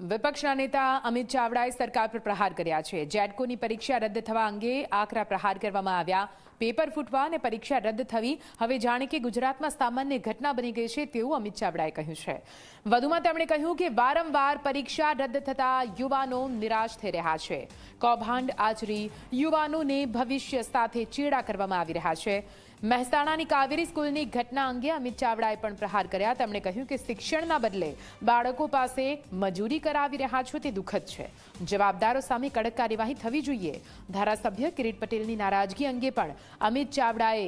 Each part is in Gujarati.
વિપક્ષના નેતા અમિત ચાવડાએ સરકાર પર પ્રહાર કર્યા છે. જેટકોની પરીક્ષા રદ થવા અંગે આકરા પ્રહાર કરવામાં આવ્યા. પેપર ફૂટવા અને પરીક્ષા રદ થવી હવે જાણે કે ગુજરાતમાં સામાન્ય ઘટના બની ગઈ છે તેવું અમિત ચાવડાએ કહ્યું છે. વધુમાં તેમણે કહ્યું કે વારંવાર પરીક્ષા રદ થતા યુવાનો નિરાશ થઈ રહ્યા છે. કૌભાંડ આચરી યુવાનોને ભવિષ્ય સાથે ચેડા કરવામાં આવી રહ્યા છે. મહેસાણાની કાવેરી સ્કૂલની ઘટના અંગે અમિત ચાવડાએ પણ પ્રહાર કર્યા. તેમણે કહ્યું કે શિક્ષણના બદલે બાળકો પાસે મજૂરી કરાવી રહ્યા છો તે દુઃખદ છે. જવાબદારો સામે કડક કાર્યવાહી થવી જોઈએ. ધારાસભ્ય કિરીટ પટેલની નારાજગી અંગે પણ અમિત ચાવડાએ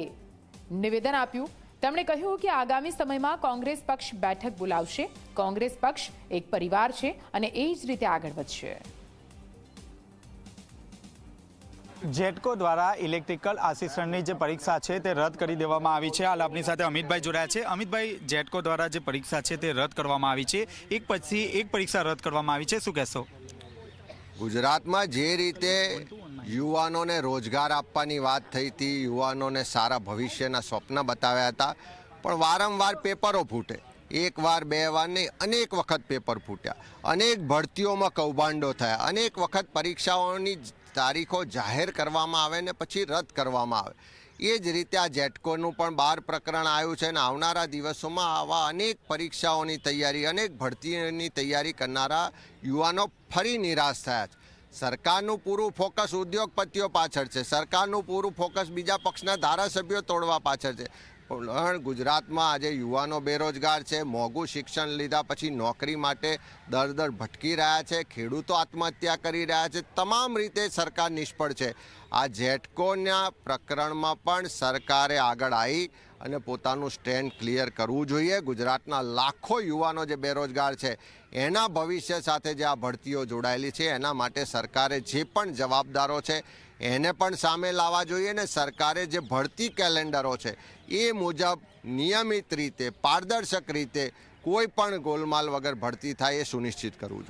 નિવેદન આપ્યું. તેમણે કહ્યું કે આગામી સમયમાં કોંગ્રેસ પક્ષ બેઠક બોલાવશે. કોંગ્રેસ પક્ષ એક પરિવાર છે અને એ જ રીતે આગળ વધશે. જેટકો દ્વારા ઇલેક્ટ્રિકલ આસિસ્ટન્ટની જે પરીક્ષા છે તે રદ કરી દેવામાં આવી છે. હાલ આપની સાથે અમિતભાઈ જોડાયા છે. અમિતભાઈ, જેટકો દ્વારા જે પરીક્ષા છે તે રદ કરવામાં આવી છે. એક પછી એક પરીક્ષા રદ કરવામાં આવી છે. શું કહેશો? ગુજરાતમાં જે રીતે યુવાનોને રોજગાર આપવાની વાત થઈ હતી, યુવાનોને સારા ભવિષ્યના સ્વપ્ન બતાવ્યા હતા, પણ વારંવાર પેપરો ફૂટે. એક વાર, બે વાર નહીં, અનેક વખત પેપર ફૂટ્યા. અનેક ભરતીઓમાં કૌભાંડો થયા. અનેક વખત પરીક્ષાઓની તારીખો જાહેર કરવામાં આવે ને પછી રદ કરવામાં આવે. એ જ રીતે આ જેટકોનું પણ બાર પ્રકરણ આવ્યું છે અને આવનારા દિવસોમાં આવા અનેક પરીક્ષાઓની તૈયારી, અનેક ભરતીની તૈયારી કરનારા યુવાનો ફરી નિરાશ થયા છે. સરકારનું પૂરું ફોકસ ઉદ્યોગપતિઓ પાછળ છે. સરકારનું પૂરું ફોકસ બીજા પક્ષના ધારાસભ્યો તોડવા પાછળ છે. પણ ગુજરાતમાં આજે યુવાનો બેરોજગાર છે. મોંઘું શિક્ષણ લીધા પછી નોકરી માટે દર દર ભટકી રહ્યા છે. ખેડૂતો આત્મહત્યા કરી રહ્યા છે. તમામ રીતે સરકાર નિષ્ફળ છે. આ ઝેટકોના પ્રકરણમાં પણ સરકારે આગળ આવી અને પોતાનું સ્ટેન્ડ ક્લિયર કરવું જોઈએ. ગુજરાતના લાખો યુવાનો જે બેરોજગાર છે, એના ભવિષ્ય સાથે જે આ ભરતીઓ જોડાયેલી છે, એના માટે સરકારે જે પણ જવાબદારો છે, એને પણ સામે લાવવા જોઈએ ને સરકારે જે ભરતી કેલેન્ડરો છે, એ મુજબ નિયમિત રીતે, પારદર્શક રીતે કોઈ પણ ગોલમાલ વગર ભરતી થાય એ સુનિશ્ચિત કરવું જોઈએ.